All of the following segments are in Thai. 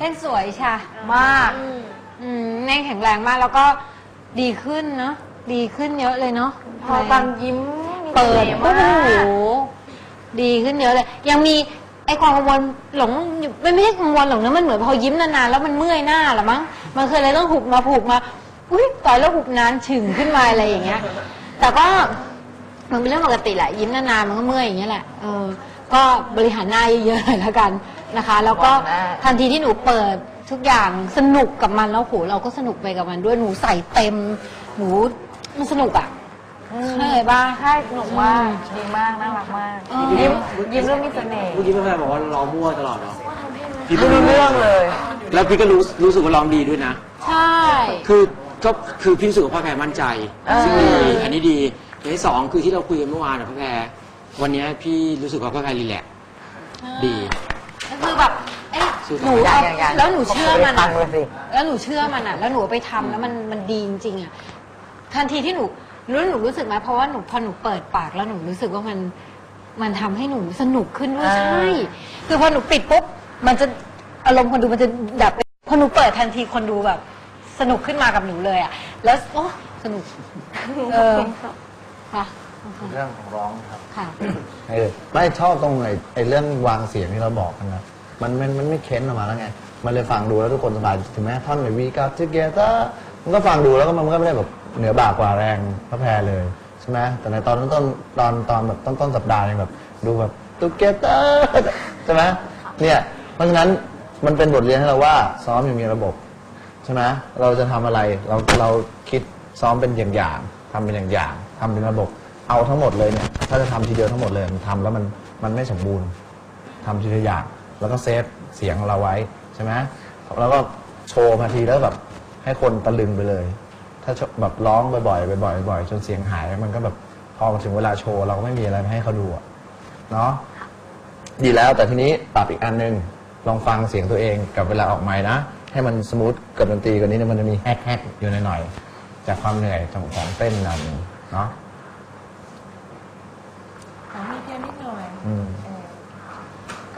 เล่นสวยใช่มากอืมเน่งแข็งแรงมากแล้วก็ดีขึ้นเนาะดีขึ้นเยอะเลยเนาะพอตอนยิ้มมีเปิดสน่ห์โอ้โหมากดีขึ้นเยอะเลย ยังมีไอความกังวลหลงอยู่ไม่ไม่ใช่กังวลหรอกนะมันเหมือนพอยิ้มนานๆแล้วมันเมื่อยหน้าหรอมั้งมันเคยเลยต้องหุบมาผูกมาอุ้ยต่อยแล้วหุบนานฉึงขึ้นมาอะไรอย่างเงี้ย แต่ก็ มันเป็นเรื่องปกติแหละยิ้มนานๆมันก็เมื่อยอย่างเงี้ยแหละเออก็บริหารหน้าเยอะๆหน่อยแล้วกัน นะคะ แล้วก็ทันทีที่หนูเปิดทุกอย่างสนุกกับมันแล้วโหเราก็สนุกไปกับมันด้วยหนูใส่เต็ม หนูมันสนุกอะใช่ป่ะ ใช่หนุกมากดีมากน่ารักมากเออยิ้มยิ้มเรื่องมีเสน่ห์เมื่อกี้แม่บอกว่าร้องมั่วตลอดเนาะพี่ไม่รู้เรื่องเลย แล้วพี่ก็รู้รู้สึกว่าร้องดีด้วยนะ ใช่ คือก็คือพี่รู้สึกว่าพ่อแพรมั่นใจเออซึ่งดีอันนี้ดีอย่างที่สองคือที่เราคุยกันเมื่อวานนะพ่อแพรวันนี้พี่รู้สึกว่าพ่อแพรรีแลกซ์ดี ก็คือแบบเอ้ย สู้ หนูต่อเอาอย่างอย่างแล้วหนูเชื่อมันฟัอะงเลยสิ แล้วหนูเชื่อมันอะแล้วหนูเอาไปทำแล้วมันมันดีจริงๆอะทันทีที่หนูรู้หนูรู้สึกไหมเพราะว่าหนูพอหนูเปิดปากแล้วหนูรู้สึกว่ามันมันทำให้หนูสนุกขึ้นด้วยอ่า ใช่คือพอหนูปิดปุ๊บมันจะอารมณ์คนดูมันจะดับไปพอหนูเปิดทันทีคนดูแบบ สนุกขึ้นมากับหนูเลยอะแล้วโอ้สนุกเออค่ะเรื่องของร้องครับค่ะ เออไม่ชอบตรงไอ้ไอ้เรื่องวางเสียงที่เราบอกกันนะ มันมันมันไม่เค้นออกมาแล้วไง มันเลยฟังดูแล้วทุกคนสบายถึงแม้ท่อนในวีกับทิเกเตอร์มันก็ฟังดูแล้วก็มันก็ไม่ได้แบบเหนือบ่ากว่าแรงพระแพรเลยใช่ไหมแต่ในตอนต้นตอนตอนแบบต้นต้นสัปดาห์ยังแบบดูแบบตุเกเตอร์ใช่ไหมเนี่ยเพราะฉะนั้นมันเป็นบทเรียนให้เราว่าซ้อมอย่างมีระบบใช่ไหมเราจะทำอะไรเราเราคิดซ้อมเป็นอย่างอย่างๆทำเป็นอย่างอย่างๆทำเป็นระบบเอาทั้งหมดเลยเนี่ยถ้าจะทำทีเดียวทั้งหมดเลยมันทำแล้วมันมันไม่สมบูรณ์ทำทีละอย่าง แล้วก็เซฟเสียงเราไว้ใช่ไหมแล้วก็โชว์มาทีแล้วแบบให้คนตะลึงไปเลย ถ้าแบบร้องบ่อยๆบ่อยๆบ่อยๆจนเสียงหายมันก็แบบพอมาถึงเวลาโชว์เราก็ไม่มีอะไรมาให้เขาดูอะเนาะดีแล้วแต่ทีนี้ปรับอีกอันหนึงลองฟังเสียงตัวเองกับเวลาออกไม้นะ ให้มันสมูทกับดนตรีกว่านี้เนี่ยมันจะมีแฮกๆอยู่หน่อยๆจากความเหนื่อยของของเต้นนั่นเนาะอ๋อมีเพียงนิดหน่อยอืมเออ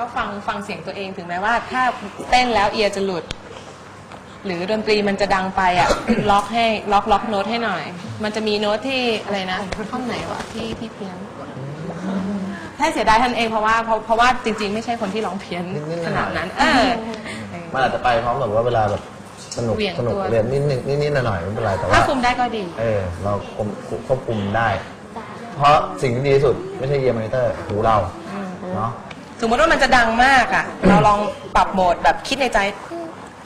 ก็ฟังฟังเสียงตัวเองถึงแม้ว่า ถ้าเต้นแล้วเอียร์จะหลุด หรือดนตรีมันจะดังไปอะ ล็อกให้ล็อกล็อกโน้ตให้หน่อย มันจะมีโน้ตที่อะไรนะท่อนไหนวะที่ที่เพี้ยนให้เสียดายท่านเองเพราะว่าเพราะเพราะว่าจริง ๆ ไม่ใช่คนที่ร้องเพี้ยนนิดๆหน่อยๆขนาดนั้น เออ มันอาจจะไปพร้อมกับว่าเวลาแบบสนุกเหวี่ยงสนุกตัว เรียนนิดๆนิดๆหน่อยๆไม่เป็นไรแต่ถ้าว่า คุมได้ก็ดี เออ เราควบควบคุมได้ เพราะสิ่งที่ดีที่สุดไม่ใช่เยียร์มอนิเตอร์หูเราเนาะ สมมติว่ามันจะดังมากอะ เราลองปรับโหมดแบบคิดในใจ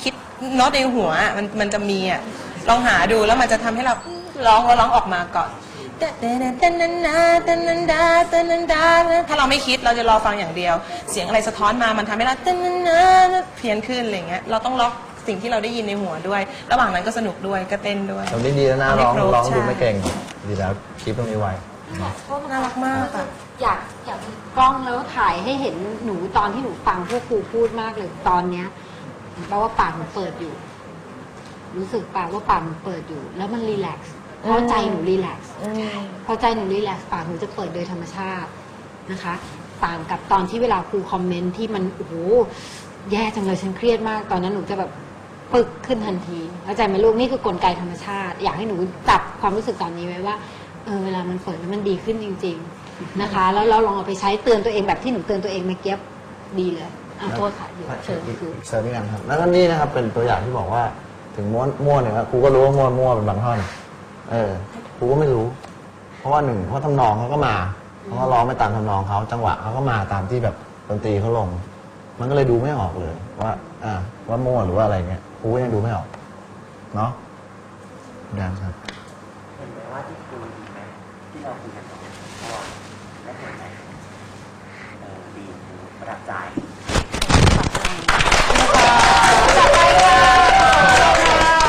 คิดโน้ตในหัวอะมันมันจะมีอะ ลองหาดูแล้วมันจะทำให้เราร้องแล้วร้องออกมาก่อน ถ้าเราไม่คิดเราจะรอฟังอย่างเดียว เสียงอะไรสะท้อนมามันทำให้เราเพี้ยนขึ้นอะไรเงี้ย เราต้องล็อกสิ่งที่เราได้ยินในหัวด้วย ระหว่างนั้นก็สนุกด้วยก็เต้นด้วยตรงนี้ดีแล้วนะไม่ร้องครบร้องดูใช่ไม่เก่ง ดีแล้วคลิปตรงนี้ไว้น่ารักมากอะอยากอยา กล้องแล้วถ่ายให้เห็นหนูตอนที่หนูฟังพวกครูพูดมากเลยตอนเนี้ยแปลว่าปากหนูเปิดอยู่ รู้สึกปากว่าปากหนูเปิดอยู่ แล้วมันรีแลกซ์เพราะใจหนูรีแลกซ์พอใจหนูรีแลกซ์ปากหนูจะเปิดโดยธรรมชาตินะคะต่างกับตอนที่เวลาครูคอมเมนต์ที่มันโอ้โหแย่จังเลยฉันเครียดมาก ตอนนั้นหนูจะแบบปึกขึ้นทันทีเข้าใจไหมลูกนี่คือกลไกธรรมชาติ อยากให้หนูจับความรู้สึกตอนนี้ไว้ว่าเออเวลามันเปิดแล้วมันดีขึ้นจริง ๆ นะคะ แล้วเราลองเอาไปใช้เตือนตัวเองแบบที่หนูเตือนตัวเองเมื่อกี้ดีเลยอะโทษค่ะเดี๋ยวเชิญครูเสริมอีกอันครับ แล้วก็นี่นะครับเป็นตัวอย่างที่บอกว่าถึงม้วนมั่วเนี่ยครูก็รู้ว่ามั่วมั่วเป็นบางท่อน เออครูก็ไม่รู้ เพราะว่าหนึ่งเพราะทำนองเขาก็มาเขาก็ร้องไปตามทำนองเขาจังหวะเขาก็มาตามที่แบบดนตรีเขาลง มันก็เลยดูไม่ออกเลย ว่า อ่า ว่ามั่วหรือว่าอะไรเงี้ยครูก็ยังดูไม่ออกเนาะแดนครับเห็นไหมว่าที่คุยดีไหมที่เราคุยกันก่อน para acá.